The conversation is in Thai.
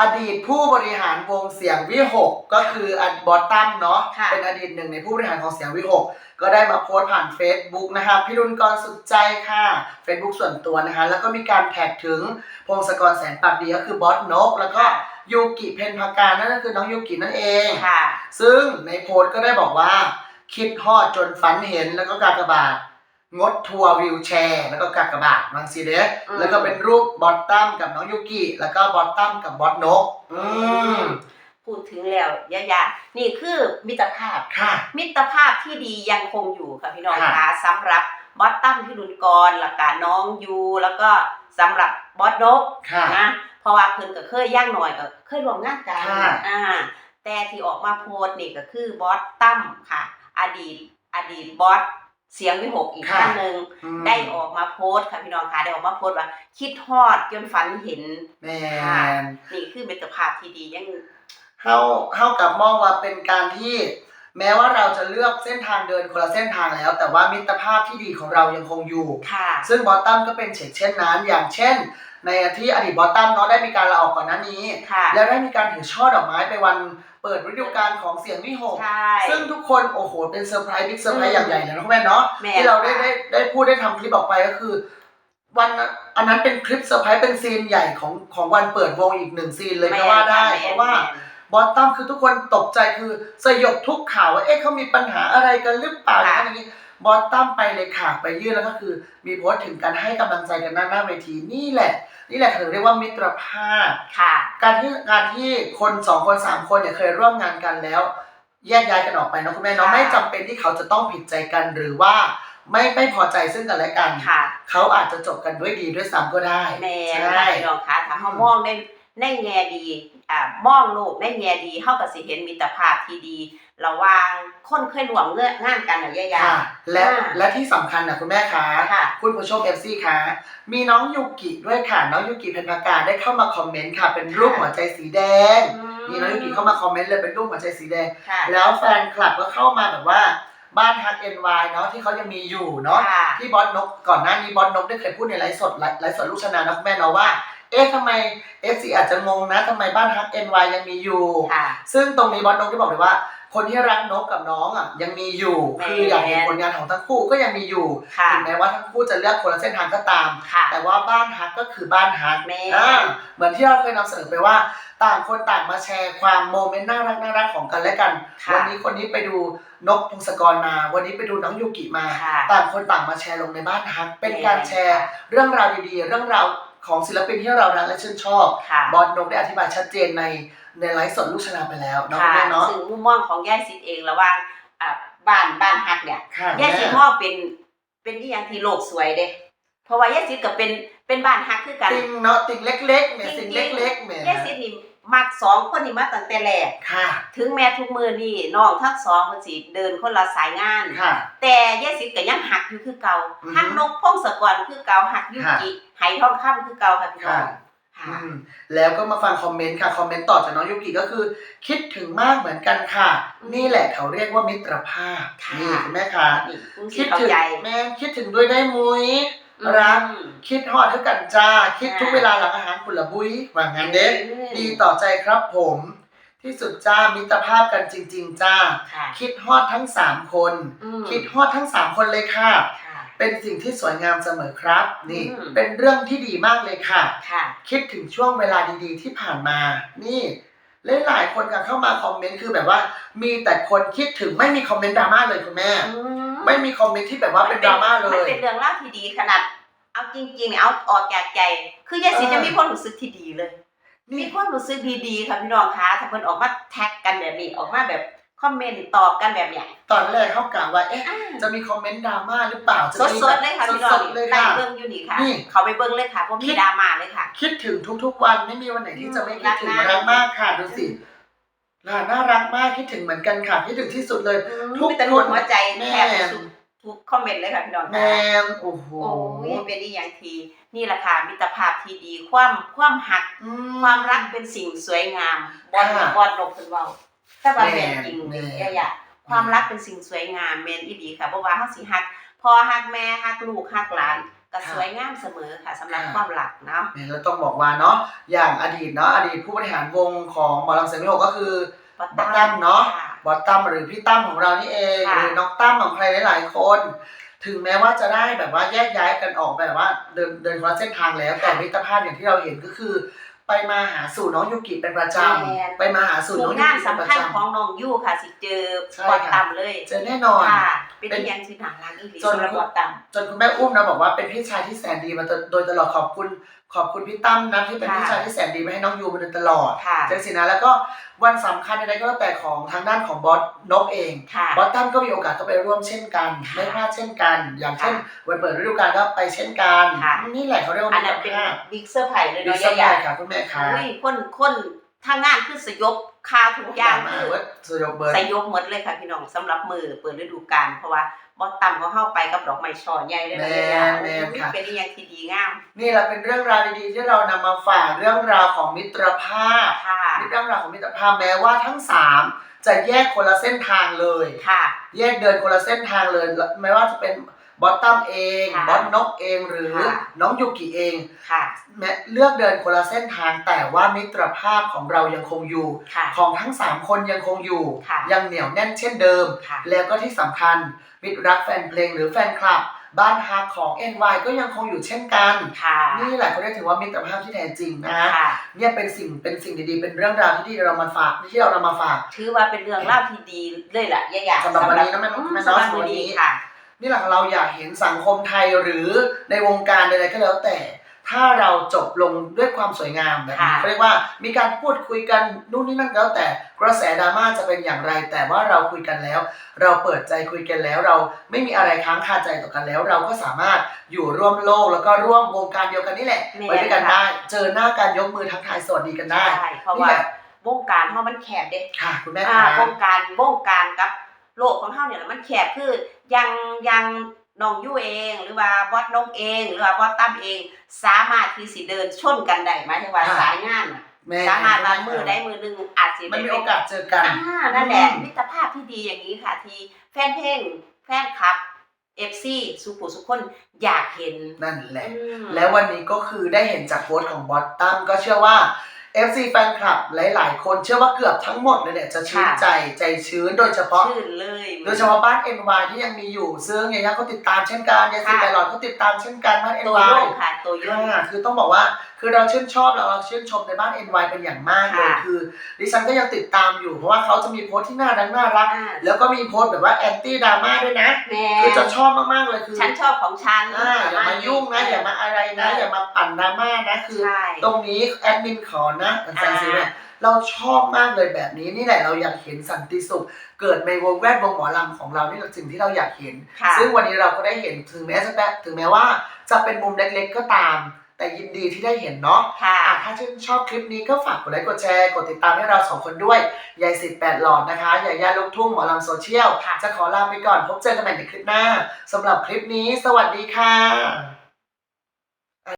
อดีตผู้บริหารวงเสียงวิหกก็คืออันบอตตัมเนาะค่ะ เป็นอดีตหนึ่งในผู้บริหารของเสียงวิหกก็ได้มาโพสต์ผ่าน Facebook นะคะพี่รุนกรสุดใจค่ะ Facebook ส่วนตัวนะคะแล้วก็มีการแท็กถึงพงศกรแสนปากดีก็คือบอสนก แล้วก็ยูกิเพนพากานั่นก็คือน้องยูกินั่นเอง ค่ะ ซึ่งในโพสต์ก็ได้บอกว่า คิดฮอดจนฝันเห็นแล้วก็กากบาท งดทัวร์วิวแชร์แล้วก็กากบาทบางซีเดสอืม แล้วก็เป็นรูปบอสตัมกับน้องยูกิแล้วก็บอสตัมกับบอสนก อืมพูดถึงแล้วยายานี่คือมิตรภาพ ค่ะ มิตรภาพที่ดียังคงอยู่ค่ะพี่น้องค่ะคะสำหรับบอสตั้มพี่รุนกรแล้วก็น้องยูแล้วก็สำหรับบอสนกค่ะ นะเพราะว่าเพิ่นก็เคยย่างหน่อยก็เคยร่วมงานกันค่ะ อ่าแต่ที่ออกมาโพสต์นี่ก็คือบอสตั้มค่ะ อดีต อดีตบอส เสียงวิหกอีกค่ะท่านหนึ่งอืม ได้ออกมาโพสต์ค่ะพี่น้องคะได้ออกมาโพสต์ว่า คิดฮอดจนฝันเห็น แมนนี่คือมิตรภาพที่ดียัง เฮาเฮากับมองว่าเป็นการที่ แม้ว่าเราจะเลือกเส้นทางเดินคนละเส้นทางแล้ว แต่ว่ามิตรภาพที่ดีของเรายังคงอยู่ ค่ะ ซึ่งบอสตัมก็เป็นเช่นเช่นนั้น อย่างเช่น ในที่อดีตบอสตัมเนาะได้มีการลาออกก่อนหน้านี้ ค่ะ แล้วได้มีการถือช่อดอกไม้ไปวัน เปิดฤดูกาลของเสียงวิหกใช่ ซึ่งทุกคนโอ้โหเป็นเซอร์ไพรส์บิ๊กเซอร์ไพรส์อย่างใหญ่เลยนะคุณแม่เนาะแม่ที่เราได้ค่ะ ได้ได้พูดได้ทำคลิปออกไปก็คือ วันนั้นอันนั้นเป็นคลิปเซอร์ไพรส์เป็นซีนใหญ่ของของวันเปิดวงอีกหนึ่งซีนเลยก็ว่าได้แม่เพราะว่าแม่บอสตัมคือทุกคนตกใจคือสยบทุกข่าวว่าเอ๊ะเขามีปัญหาอะไรกันหรือเปล่าอย่างนั้นอย่างนี้ บอสตัมไปเลยค่ะไปยื่นแล้วก็คือมีโพสต์ถึงการให้กำลังใจกันหน้าหน้าเวทีนี่แหละ นี่แหละถึงเรียกว่ามิตรภาพค่ะการที่การที่คนสองคนสามคนเนี่ยเคยร่วมงานกันแล้ว แยกย้ายกันออกไปนะคุณแม่เนาะค่ะไม่จำเป็นที่เขาจะต้องผิดใจกันหรือว่าไม่ไม่พอใจซึ่งกันและกันค่ะเขาอาจจะจบกันด้วยดีด้วยซ้ำก็ได้แม่ใช่ค่ะพี่น้องคะถ้าเขามองในในแง่ดีอ่ามองโลกในแง่ดีเขาก็สิเห็นมิตรภาพที่ดี ระหว่างคนเคยร่วมเงื่อนงานกันน่ะยายาค่ะและค่ะและที่สำคัญนะคุณแม่คะค่ะ คุณผู้ชมเอฟซีคะมีน้องยูกิด้วยค่ะ น้องยูกิเพนพากาได้เข้ามาคอมเมนต์ค่ะ เป็นรูปค่ะหัวใจสีแดงมีน้องยูกิเข้ามาคอมเมนต์เลยเป็นรูปหัวใจสีแดง ค่ะ แล้วแฟนคลับก็เข้ามาแบบว่าบ้านฮักเอ็นวเนาะที่เขายังมีอยู่เนาะค่ะ ที่บอสนกก่อนหน้านี้บอสนกได้เคยพูดในไลฟ์สดไลฟ์ไลฟ์สดลูกชนะนะคุณแม่เนาะว่า เอ๊ะทำไมเอฟซีอาจจะงงนะทำไมบ้านฮักเอ็นวยังมีอยู่ ค่ะ ซึ่งตรงนี้บอสนกได้บอกเลยว่า คนที่รักนกกับน้องอะยังมีอยู่แม่คืออยากเห็นผลงานของทั้งคู่ก็ยังมีอยู่ค่ะถึงแม้ว่าทั้งคู่จะเลือกคนละเส้นทางก็ตามค่ะแต่ว่าบ้านฮักก็คือบ้านฮักแม่อ่าเหมือนที่เราเคยนำเสนอไปว่า ต่างคนต่างมาแชร์ความโมเมนต์น่ารักน่ารักของกันและกันค่ะวันนี้คนนี้ไปดูนกพงศกรมา วันนี้ไปดูน้องยูกิมาค่ะต่างคนต่างมาแชร์ลงในบ้านฮัก เป็นการแม่แชร์เรื่องราวดีๆ เรื่องราวของศิลปินที่เรารักและชื่นชอบค่ะบอสนกได้อธิบายชัดเจนใน ในไลฟ์สดลูกชนาไปแล้วเนาะค่ะแม่เนาะซึ่งมุมมองของย่าสิทธิ์เองระหว่างอ่าบ้านบ้านฮักเนี่ย ค่ะย่าแม่สิทธิ์มองเป็นเป็นที่อย่างที่โลกสวยเด้เพราะว่าย่าสิทธิ์ก็เป็นเป็นบ้านฮักคือกัน ติงเนาะติงเล็กๆเนี่ยจริสิ่งงๆเล็กๆเนี่ยย่าสิทธิ์นี่มักสองคนนี่มาตั้งแต่แรก ค่ะ ถึงแม้ทุกมือนี่น้องทั้งสองคนสิเดินคนละสายงาน ค่ะ แต่ย่าสิทธิ์ก็ยังหักอยู่คือเก่าอือฮึหักนกพงศกรคือเก่าหักยุกิไหทองคำคือเก่าค่ะพี่น้องอื ค่ะมแล้วก็มาฟังคอมเมนต์ค่ะ คอมเมนต์ต่อจากน้องยูกิก็คือ คิดถึงมากเหมือนกันค่ะอืมนี่แหละเขาเรียกว่ามิตรภาพค่ะนี่คุณแม่คะนี่คุณสิคิดเข้าถึงใจแม่คิดถึงด้วยได้มุ้ยรักอืมคิดฮอดเท่ากันจ้า คิดทุกค่ะเวลาหลังอาหารผุละบุ้ยว่างั้นเด็กดีต่อใจครับผม ที่สุดจ้ามิตรภาพกันจริง ๆ จ้าค่ะคิดฮอดทั้งสามคนอืมคิดฮอดทั้งสามคนเลยค่ะค่ะ เป็นสิ่งที่สวยงามเสมอครับ นี่ อืม เป็นเรื่องที่ดีมากเลยค่ะ ค่ะ คิดถึงช่วงเวลาดีๆที่ผ่านมา นี่หลายๆคนกันเข้ามาคอมเมนต์คือแบบว่า มีแต่คนคิดถึงไม่มีคอมเมนต์ดราม่าเลยคุณแม่ไม่มีคอมเมนต์ที่แบบว่าเป็นดราม่าเลมันย เป็นเรื่องเล่าวที่ดีขนาด เอาจริงๆเนี่ยเอาออกจากใจ คือยายสิเออ จะมีความรู้สึกที่ดีเลย มีนี่ความรู้สึกดีๆค่ะพี่น้องคะถ้าเพิ่นออกมาแท็กกันแบบนี้ออกมาแบบ คอมเมนต์ตอบกันแบบเนี้ยตอนแรกเขากล่าวว่าเอ๊ะอ่าจะมีคอมเมนต์ดราม่าหรือเปล่าจะสมีดๆเลยค่ะพี่น้สองดๆเลยไล่ค่ะเบิ่งอยู่นี่ค่ะนี่เขาไปเบิ่งเลยค่ะเพราะมีดราม่าเลยค่ะ คิดถึงทุกๆวันไม่มีวันไหนที่จะไม่คิดถึงรักนะรักมากค่ะดูสิน่าน่ารักมากคิดถึงเหมือนกันค่ะคิดถึงที่สุดเลยทุกมีแต่คนหัวใจแม่แทบจะสุดทุกคอมเมนต์เลยค่ะพี่น้องแมค่ะนโอ้โหโอ้ยเป็นอีอย่างทีนี่แหละค่ะมิตรภาพที่ดีความความหักอืความรักเป็นสิ่งสวยงามบอลค่ะบอลนกเป็นเว่า ถ้าว่าแม่นแม่นจริงแม่นเอ้ยอะความรักเป็นสิ่งสวยงามแม่นอีดีค่ะเพราะว่าเฮาสิฮักพ่อฮักแม่ฮักลูกฮักหลานก็สวยงามเสมอค่ะสำหรับความรักเนาะเนี่ยเราต้องบอกว่าเนาะอย่างอดีตเนาะอดีตผู้บริหารวงของหมอลำเสียงวิหกก็คือบอบักตั้มเนาะค่บอสตั้มหรือพี่ตั้มของเรานี่เองค่ะหรือน้องตั้มของใครหลายๆคน ถึงแม้ว่าจะได้แบบว่าแยกย้ายกันออกแบบว่าเดินเดินคนละเส้นทางแล้วแต่มิตรภาพอย่างที่เราเห็นก็คือ ไปมาหาสู่น้องยูกิเป็นประจแม่นำไปมาหาสู่ทุน้อกงยูงานกิเป็นประสำคัญจของน้องยู่ค่ะ สิเจอใช่บอดค่ะต่ำเลยำเจอแน่นอน ค่ะเป็นเป็นที่ยังสิหนารักอีหลีจน สำหรับบอดต่จนคุณแม่อุ้มนะบอกว่าเป็นพี่ชายที่แสนดีมาโดยตลอดขอบคุณ ขอบคุณพี่ตั้มนะที่เป็นค่ะพี่ชายที่แสนดีมาให้น้องยูมาโดยตลอดำค่ะจังสินะแล้วก็วันสำคัญใดๆก็แล้วแต่ของทางด้านของบอสนกเองค่ะบอสตันก็มีโอกาสก็ไปร่วมเช่นกันค่ะไม่พลาดเช่นกัน อย่างเช่นค่ะวันเปิดฤดูกาลก็ไปเช่นกันค่ะนี่แหละเขาเรียกว่าอันมินั้นตรเป็นภาพบิ๊กเซอร์ไพรส์เลยดีเนาะสักยาใหญ่ยาค่ะคุณแม่ค่ะอุ้ยคนคนทางงานคือสยบ คาทุกอย่างมาคือเวิร์ดสยบเบิร์ดสยบหมดเลยค่ะพี่น้องสำหรับมือเปิดฤดูกาลเพราะว่าบอดต่ำเขาเข้าไปกับดอกไม้ช่อใหญ่เลยนะแม่ยายาแม่อุ้ยค่ะเป็นอหยังที่ดีงาม นี่แหละเป็นเรื่องราวดีๆที่เรานำมาฝากเรื่องราวของมิตรภาพค่ะเรื่องราวของมิตรภาพแม้ว่าทั้งสามจะแยกคนละเส้นทางเลยค่ะ แยกเดินคนละเส้นทางเลยไม่ว่าจะเป็น บอสตัมเองค่ะบอสนกเองหรือค่ะ น้องยูกิเองค่ะ แม้เลือกเดินคนละเส้นทางแต่ว่ามิตรภาพของเรายังคงอยู่ ค่ะ ของทั้ง 3 คนยังคงอยู่ ค่ะ ยังเหนียวแน่นเช่นเดิม ค่ะ แล้วก็ที่สำคัญ มิตรรักแฟนเพลงหรือแฟนคลับ บ้านฮักของ NY ก็ยังคงอยู่เช่นกัน ค่ะนี่แหละเขาเรียกถือว่ามิตรภาพที่แท้จริงนะ ค่ะ เนี่ยเป็นสิ่งเป็นสิ่งดีๆ เป็นเรื่องราวที่ดีเรามาฝากที่เรานำมาฝาก ถือว่าเป็นเรื่องเล่าวที่ดีเลยล่ะยายาสำหรับวันนี้นะแม่อืแม่สำหรับเนาะวันนี้วันนี้ค่ะ นี่แหละเราอยากเห็นสังคมไทยหรือในวงการใดๆก็แล้วแต่ ถ้าเราจบลงด้วยความสวยงามแบบนี้ค่ะเขาเรียกว่ามีการพูดคุยกันนู่นนี่นั่นก็แล้วแต่กระแสดราม่าจะเป็นอย่างไร แต่ว่าเราคุยกันแล้ว เราเปิดใจคุยกันแล้ว เราไม่มีอะไรค้างคาใจต่อกันแล้ว เราก็สามารถอยู่ร่วมโลกแล้วก็ร่วมวงการเดียวกันนี่แหละแม่ไปด้วยกันค่ะได้เจอหน้ากันยกมือทักทายสวัสดีกันได้ใช่เพราะนี่ว่าแหละวงการเฮามันแคบเด้ค่ะคุณแม่อ่าค่ะวงการวงการกับโลกของเฮาเนี่ยมันแคบคือ ยังยังน้องยู่เองหรือว่าบอสนกเอง หรือว่าบอสตั้มเอง สามารถที่สิเดินชนกันได้หมายถึงว่าสายงานน่ะแม่สามารถวางมือได้มือหนึงอาจสิมันได้มีเป็โอกาสเจอกันอ่านั่นแหละอืมมิตรภาพที่ดีอย่างนี้ค่ะ ที่แฟนเพลงแฟนคลับ FC สุขุสุขคนอยากเห็นนั่นแหละอืมแล้ววันนี้ก็คือได้เห็นจากโพสต์ของบอสตัมก็เชื่อว่า FC แฟนคลับหลาย ๆ คนเชื่อว่าเกือบทั้งหมดเลยเนี่ยจะชื่นใจใจชื้นโดยเฉพาะ ชื่นเลยโดยเฉพาะบ้าน NY ที่ยังมีอยู่ ซึ่งยายาก็ติดตามเช่นกันยายซีค่ะไบหลอดก็ติดตามเช่นกันบ้านตัว NY โยงค่ะตัวโยงอ่าคือต้องบอกว่า คือเราชื่นชอบเราเราชื่นชมในบ้าน NY เป็นอย่างมากเลยค่ะคือดิฉันก็ยังติดตามอยู่เพราะว่าเขาจะมีโพสต์ที่น่ารักน่ารัก อ่า แล้วก็มีโพสต์แบบว่าแอนตี้ดราม่าด้วยนะ แม่คือจะชอบมากๆเลยคือฉันชอบของฉันอ่าอย่ามายุ่งนะอย่ามาอะไรนะ อย่ามาปั่นดราม่านะคือ ใช่ ตรงนี้แอดมินขอนะอาจารย์อ่าซีเนี่ยเราชอบมากเลยแบบนี้นี่แหละเราอยากเห็นสันติสุข เกิดในวงแวดวงหมอลำของเรานี่แหละสิ่งที่เราอยากเห็น ค่ะ ซึ่งวันนี้เราก็ได้เห็นถึงแม้จะแปถึงแม้ว่า จะเป็นมุมเล็กๆก็ตาม แต่ยินดีที่ได้เห็นเนาะค่ะอะถ้าชื่นชอบคลิปนี้ก็ฝากกดไลค์กดแชร์ กดติดตามให้เราสองคนด้วยยายสิบแปดหลอดนะคะยายาลูกทุ่งหมอลำโซเชียลค่ะจะขอลาไปก่อนพบเจอกันใหม่ในคลิปหน้าสำหรับคลิปนี้ สวัสดีค่ะ